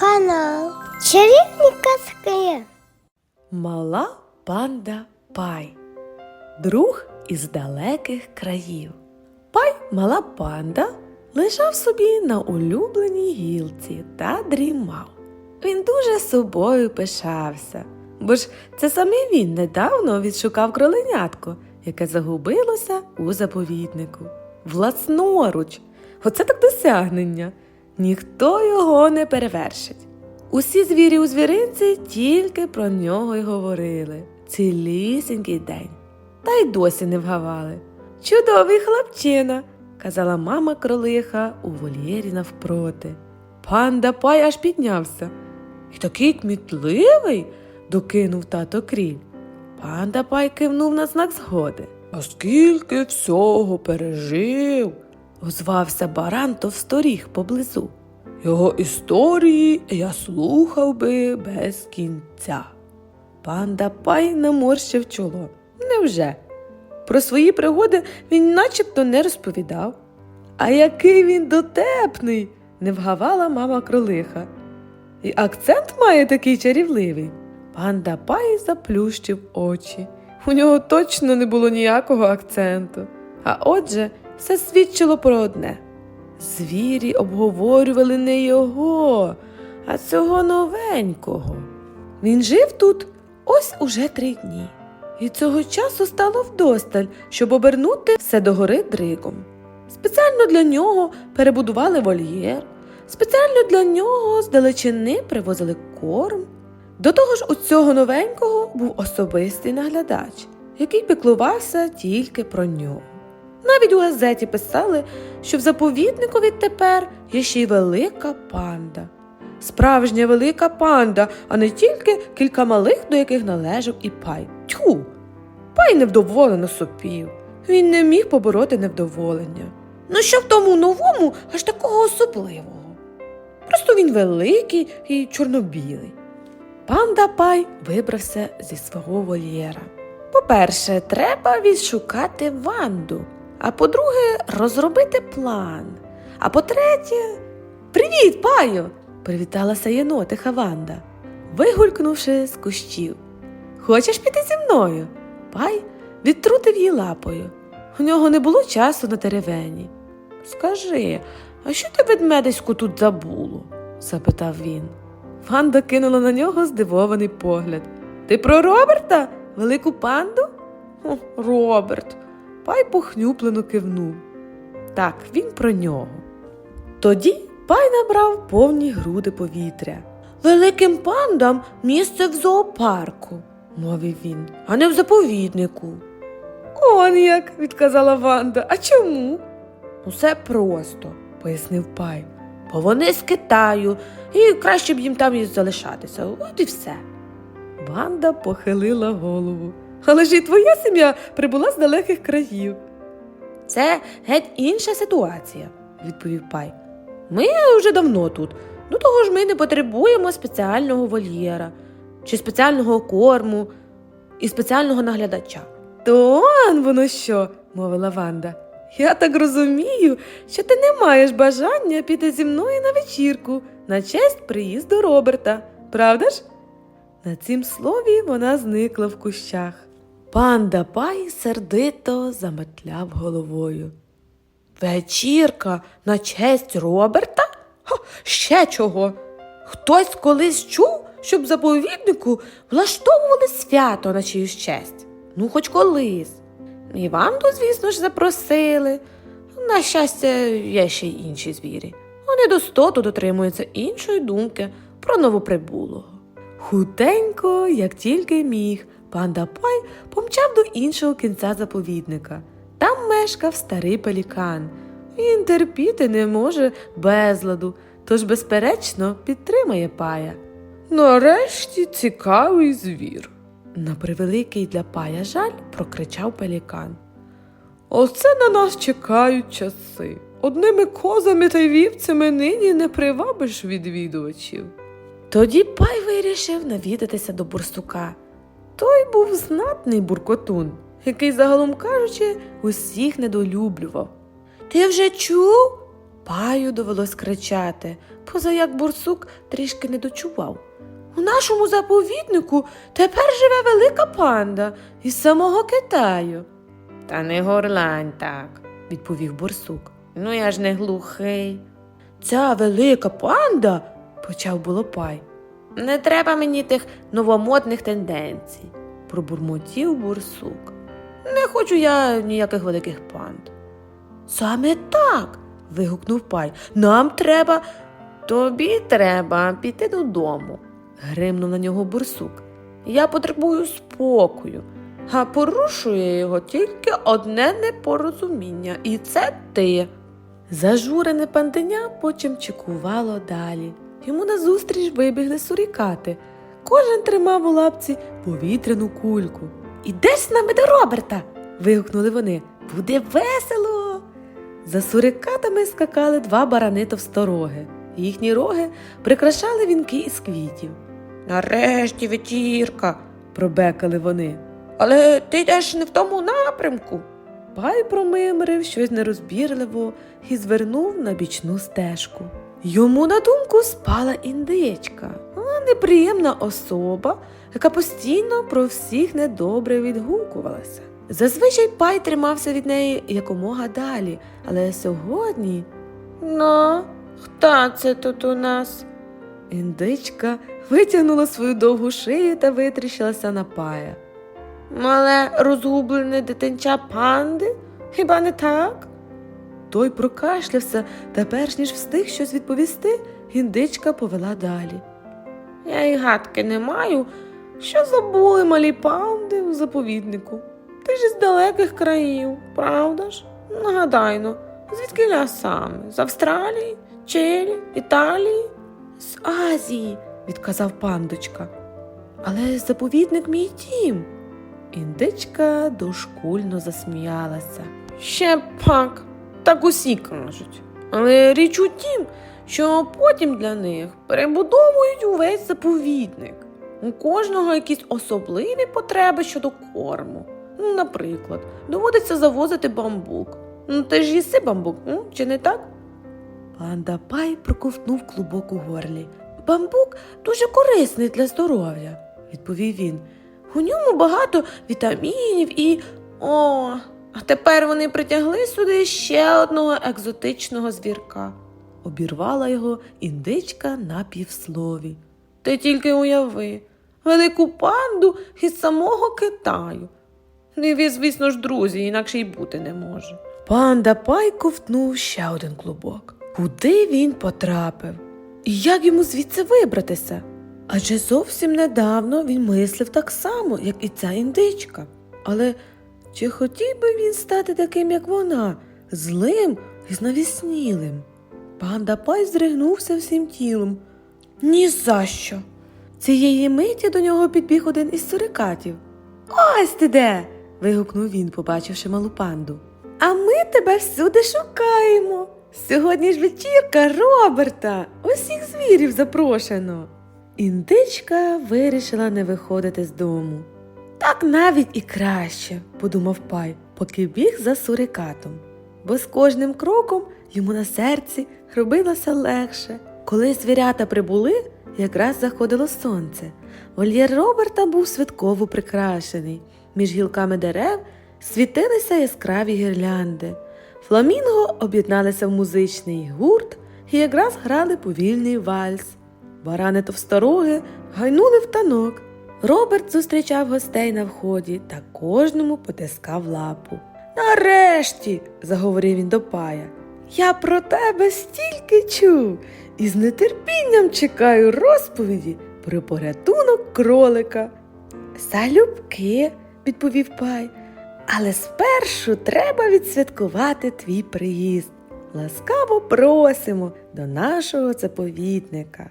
Канал Чарівні казки. Мала панда Пай. Друг із далеких країв. Пай, мала панда, лежав собі на улюбленій гілці та дрімав. Він дуже собою пишався, бо ж це саме він недавно відшукав кроленятко, яке загубилося у заповіднику. Власноруч. Оце так досягнення. Ніхто його не перевершить. Усі звірі у звіринці тільки про нього й говорили цілісінький день. Та й досі не вгавали. Чудовий хлопчина, казала мама кролиха у вольєрі навпроти. Панда Пай аж піднявся. І такий кмітливий, докинув тато кріль. Панда Пай кивнув на знак згоди. А скільки всього пережив, озвався баран товсторіг поблизу. Його історії я слухав би без кінця. Панда Пай наморщив чоло. Невже? Про свої пригоди він начебто не розповідав. А який він дотепний, не вгавала мама кролиха. І акцент має такий чарівливий. Панда Пай заплющив очі. У нього точно не було ніякого акценту. А отже, все свідчило про одне. Звірі обговорювали не його, а цього новенького. Він жив тут ось уже три дні, і цього часу стало вдосталь, щоб обернути все догори дригом. Спеціально для нього перебудували вольєр, спеціально для нього з далечини привозили корм. До того ж, у цього новенького був особистий наглядач, який піклувався тільки про нього. Навіть у газеті писали, що в заповіднику відтепер є ще й велика панда. Справжня велика панда, а не тільки кілька малих, до яких належав і пай. Тьху! Пай невдоволено сопів. Він не міг побороти невдоволення. Ну що в тому новому аж такого особливого? Просто він великий і чорнобілий. Панда Пай вибрався зі свого вольєра. По-перше, треба відшукати Ванду, а по-друге, розробити план. А по-третє, привіт, паю! привіталася єнотиха Ванда, вигулькнувши з кущів. Хочеш піти зі мною? Пай відтрутив її лапою. У нього не було часу на теревені. Скажи, а що ти ведмедиську тут забуло? запитав він. Ванда кинула на нього здивований погляд. Ти про Роберта? Велику панду? Роберт. Пай похнюплено кивнув. Так, він про нього. Тоді пай набрав повні груди повітря. Великим пандам місце в зоопарку, мовив він, а не в заповіднику. Он як, відказала Ванда. А чому? Усе просто, пояснив пай. Бо вони з Китаю, і краще б їм там і залишатися. От і все. Ванда похилила голову. Але ж і твоя сім'я прибула з далеких країв. Це геть інша ситуація, відповів пай. Ми вже давно тут. До того ж ми не потребуємо спеціального вольєра, чи спеціального корму і спеціального наглядача. То он воно що, мовила Ванда. Я так розумію, що ти не маєш бажання піти зі мною на вечірку на честь приїзду Роберта, правда ж? На цім слові вона зникла в кущах. Панда Пай сердито заметляв головою. Вечірка на честь Роберта? Ха, ще чого? Хтось колись чув, щоб заповіднику влаштовували свято на чиюсь честь. Ну, хоч колись. І Ванду, звісно ж, запросили. На щастя, є ще й інші звірі. Вони до стоту дотримуються іншої думки про новоприбулого. Хутенько, як тільки міг, панда Пай помчав до іншого кінця заповідника. Там мешкав старий пелікан. Він терпіти не може безладу, тож, безперечно, підтримає пая. Нарешті цікавий звір. На превеликий для пая жаль прокричав пелікан. Оце на нас чекають часи. Одними козами та вівцями нині не привабиш відвідувачів. Тоді пай вирішив навідатися до бурсука. Той був знатний буркотун, який, загалом кажучи, усіх недолюблював. Ти вже чув? Паю довелось кричати, поза як бурсук трішки не дочував. У нашому заповіднику тепер живе велика панда із самого Китаю. Та не горлань так, відповів борсук. Ну я ж не глухий. Ця велика панда, почав було пай. Не треба мені тих новомодних тенденцій, пробурмотів бурсук. Не хочу я ніяких великих панд. Саме так. вигукнув пай. Нам треба. Тобі треба піти додому, гримнув на нього бурсук. Я потребую спокою, а порушує його тільки одне непорозуміння, і це ти. Зажурене панденя потім чекувало далі. Йому назустріч вибігли сурікати. Кожен тримав у лапці повітряну кульку. Ідеш з нами до Роберта. вигукнули вони. Буде весело. За сурикатами скакали два барани товстороги. Їхні роги прикрашали вінки із квітів. Нарешті вечірка, пробекали вони. Але ти йдеш не в тому напрямку. Пай промимрив щось нерозбірливо і звернув на бічну стежку. Йому на думку спала індичка, неприємна особа, яка постійно про всіх недобре відгукувалася. Зазвичай пай тримався від неї якомога далі, але сьогодні. Ну, хто це тут у нас? Індичка витягнула свою довгу шию та витріщилася на пая. Мале розгублене дитинча панди? Хіба не так? Той прокашлявся, та перш ніж встиг щось відповісти, індичка повела далі. Я й гадки не маю, що забули малі панди у заповіднику. Ти ж із далеких країв, правда ж? Нагадай ну, звідки ля саме? З Австралії, Чилі, Італії? З Азії, відказав пандочка. Але заповідник мій дім. Індичка дошкульно засміялася. Ще пак, так усі кажуть. Але річ у тім, що потім для них перебудовують увесь заповідник. У кожного якісь особливі потреби щодо корму. Ну, наприклад, доводиться завозити бамбук. Ну, ти ж їси бамбук, чи не так? Панда Пай проковтнув клубок у горлі. Бамбук дуже корисний для здоров'я, відповів він. У ньому багато вітамінів і. О, а тепер вони притягли сюди ще одного екзотичного звірка. Обірвала його індичка на півслові. Ти тільки уяви, велику панду із самого Китаю. Не звісно ж, друзі, інакше й бути не може. Панда Пай ковтнув ще один клубок. Куди він потрапив? І як йому звідси вибратися? Адже зовсім недавно він мислив так само, як і ця індичка. Але чи хотів би він стати таким, як вона, злим і знавіснілим? Панда Пай здригнувся всім тілом. Ні за що. Цієї миті до нього підбіг один із сурикатів. Ось ти де. вигукнув він, побачивши малу панду. А ми тебе всюди шукаємо. Сьогодні ж вечірка Роберта. Усіх звірів запрошено. Індичка вирішила не виходити з дому. Так навіть і краще, подумав пай, поки біг за сурикатом. Бо з кожним кроком йому на серці робилося легше. Коли звірята прибули, якраз заходило сонце. Вольєр Роберта був святково прикрашений. Між гілками дерев світилися яскраві гірлянди. Фламінго об'єдналися в музичний гурт і якраз грали повільний вальс. Барани товстороги гайнули в танок. Роберт зустрічав гостей на вході та кожному потискав лапу. Нарешті, заговорив він до пая, я про тебе стільки чув і з нетерпінням чекаю розповіді про порятунок кролика. Залюбки, відповів пай, але спершу треба відсвяткувати твій приїзд. Ласкаво просимо до нашого заповідника.